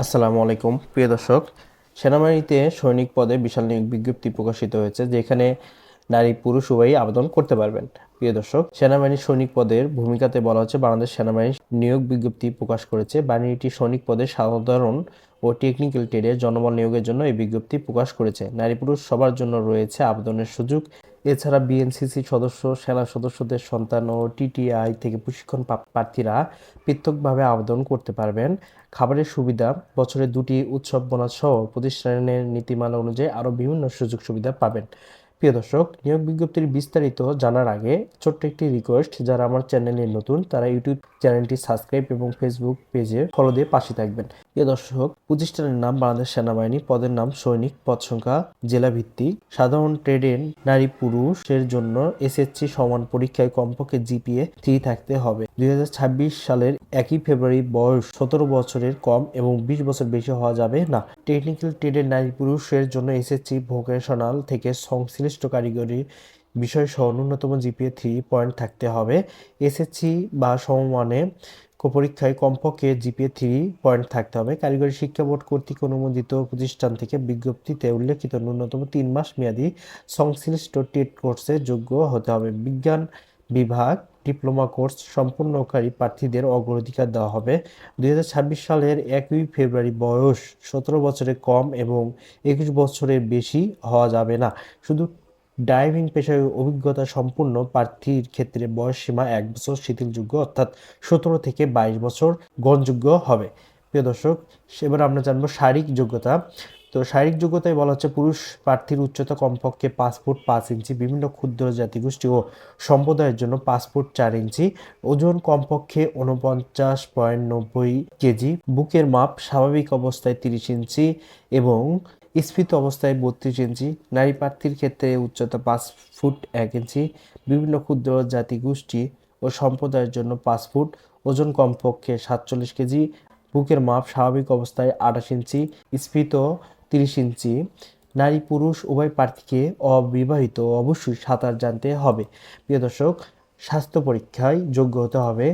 আসসালামু আলাইকুম। প্রিয় দর্শক সেনাবাহিনীতে সৈনিক পদে বিশাল নিয়োগ বিজ্ঞপ্তি প্রকাশিত হয়েছে যেখানে নারী, পুরুষ উভয়ই আবেদন করতে পারবেন। প্রিয় দর্শক সেনাবাহিনীর সৈনিক পদের ভূমিকাতে বলা হচ্ছে, বাংলাদেশ সেনাবাহিনী নিয়োগ বিজ্ঞপ্তি প্রকাশ করেছে। বাহিনীটি সৈনিক পদে সাধারণ ও টেকনিক্যাল ট্রেডে জনবল নিয়োগের জন্য এই বিজ্ঞপ্তি প্রকাশ করেছে। নারী, পুরুষ সবার জন্য রয়েছে আবেদনের সুযোগ। এছাড়া বিএনসিসি সদস্য, সেনা সদস্যদের সন্তান ও টিটিআই থেকে প্রশিক্ষণ প্রার্থীরা পৃথকভাবে আবেদন করতে পারবেন। খাবারের সুবিধা, বছরে দুটি উৎসব বোনাস সহ প্রতিষ্ঠানের নীতিমালা অনুযায়ী আরও বিভিন্ন সুযোগ সুবিধা পাবেন। প্রিয় দর্শক, নিয়োগ বিজ্ঞপ্তির বিস্তারিত জানার আগে ছোট্ট একটি রিকোয়েস্ট যারা আমার চ্যানেলে নতুন, তারা ইউটিউব চ্যানেলটি সাবস্ক্রাইব এবং ফেসবুক পেজে ফলো দিয়ে পাশে থাকবেন। প্রিয় দর্শক, প্রতিষ্ঠানের নাম বাংলাদেশ সেনাবাহিনী, পদের নাম সৈনিক, পদ সংখ্যা জেলা ভিত্তিক সাধারণ ট্রেডের নারী পুরুষের জন্য এসএসসি সমান পরীক্ষায় কমপক্ষে জিপিএ থ্রি থাকতে হবে। দুই হাজার ছাব্বিশ সালের একই ফেব্রুয়ারি বয়স সতেরো বছরের কম এবং বিশ বছর বেশি হওয়া যাবে না। টেকনিক্যাল ট্রেডের নারী পুরুষের জন্য এসএসসি ভোকেশনাল থেকে সংশ্লিষ্ট কারিগরি বিষয় সহ ন্যূনতম জিপিএ থ্রি পয়েন্ট থাকতে হবে। এসএসসি বা সমমানে পরীক্ষায় কমপক্ষে জিপিএ থ্রি পয়েন্ট থাকতে হবে। কারিগরি শিক্ষা বোর্ড কর্তৃক অনুমোদিত প্রতিষ্ঠান থেকে বিজ্ঞপ্তিতে উল্লেখিত ন্যূনতম তিন মাস মেয়াদী সংশ্লিষ্ট টেট কোর্সে যোগ্য হতে হবে। বিজ্ঞান বিভাগ ডিপ্লোমা কোর্স সম্পূর্ণকারী প্রার্থীদের অগ্রাধিকার দেওয়া হবে। দু হাজার ছাব্বিশ সালের একই ফেব্রুয়ারি বয়স সতেরো বছরের কম এবং একুশ বছরের বেশি হওয়া যাবে না। শুধু ড্রাইভিং পেশায় অভিজ্ঞতা সম্পূর্ণ প্রার্থীর ক্ষেত্রে বয়স সীমা এক বছর শিথিলযোগ্য, অর্থাৎ সতেরো থেকে বাইশ বছর গ্রহণযোগ্য হবে। প্রিয় দর্শক, এবার আমরা জানব শারীরিক যোগ্যতা। তো শারীরিক যোগ্যতায় বলা হচ্ছে পুরুষ প্রার্থীর উচ্চতা কমপক্ষে পাঁচ ফুট পাঁচ ইঞ্চি, বিভিন্ন ক্ষুদ্র জাতিগোষ্ঠী ও সম্প্রদায়ের জন্য পাঁচ ফুট চার ইঞ্চি, ওজন কমপক্ষে উনপঞ্চাশ পয়েন্ট নব্বই কেজি, বুকের মাপ স্বাভাবিক অবস্থায় তিরিশ ইঞ্চি এবং স্ফীত অবস্থায় বত্রিশ ইঞ্চি। নারী প্রার্থীর ক্ষেত্রে উচ্চতা পাঁচ ফুট এক ইঞ্চি, বিভিন্ন ক্ষুদ্র জাতিগোষ্ঠী ও সম্প্রদায়ের জন্য পাঁচ ফুট, ওজন কমপক্ষে সাতচল্লিশ কেজি, বুকের মাপ স্বাভাবিক অবস্থায় আঠাশ ইঞ্চি, স্ফীত তিরিশ ইঞ্চি নারী পুরুষ উভয় প্রার্থীকে অবিবাহিত অবশ্যই সাঁতার জানতে হবে। প্রিয় দর্শক, স্বাস্থ্য পরীক্ষায় যোগ্য হতে হবে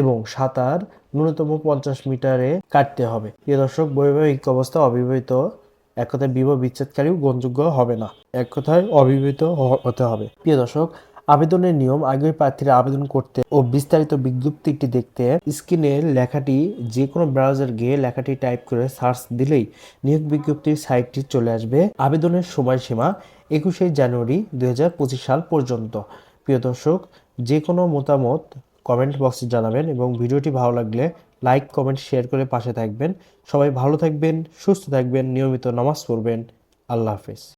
এবং সাঁতার ন্যূনতম পঞ্চাশ মিটারে কাটতে হবে। প্রিয় দর্শক, বৈবাহিক অবস্থা অবিবাহিত, এক কথায় বিবাহ বিচ্ছেদকারীও গ্রহণযোগ্য হবে না। এক কথায় অবিবাহিত হতে হবে। প্রিয় দর্শক আবেদনের নিয়ম আগ্রহী প্রার্থীরা আবেদন করতে ও বিস্তারিত বিজ্ঞপ্তিটি দেখতে স্ক্রিনের লেখাটি যে কোনো ব্রাউজার গিয়ে লেখাটি টাইপ করে সার্চ দিলেই নিয়োগ বিজ্ঞপ্তির সাইটটি চলে আসবে। আবেদনের সময়সীমা একুশে জানুয়ারি দু হাজার পঁচিশ সাল পর্যন্ত। প্রিয় দর্শক, যে কোনো মতামত কমেন্ট বক্সে জানাবেন এবং ভিডিওটি ভালো লাগলে লাইক, কমেন্ট, শেয়ার করে পাশে থাকবেন। সবাই ভালো থাকবেন, সুস্থ থাকবেন, নিয়মিত নামাজ পড়বেন। আল্লাহ হাফেজ।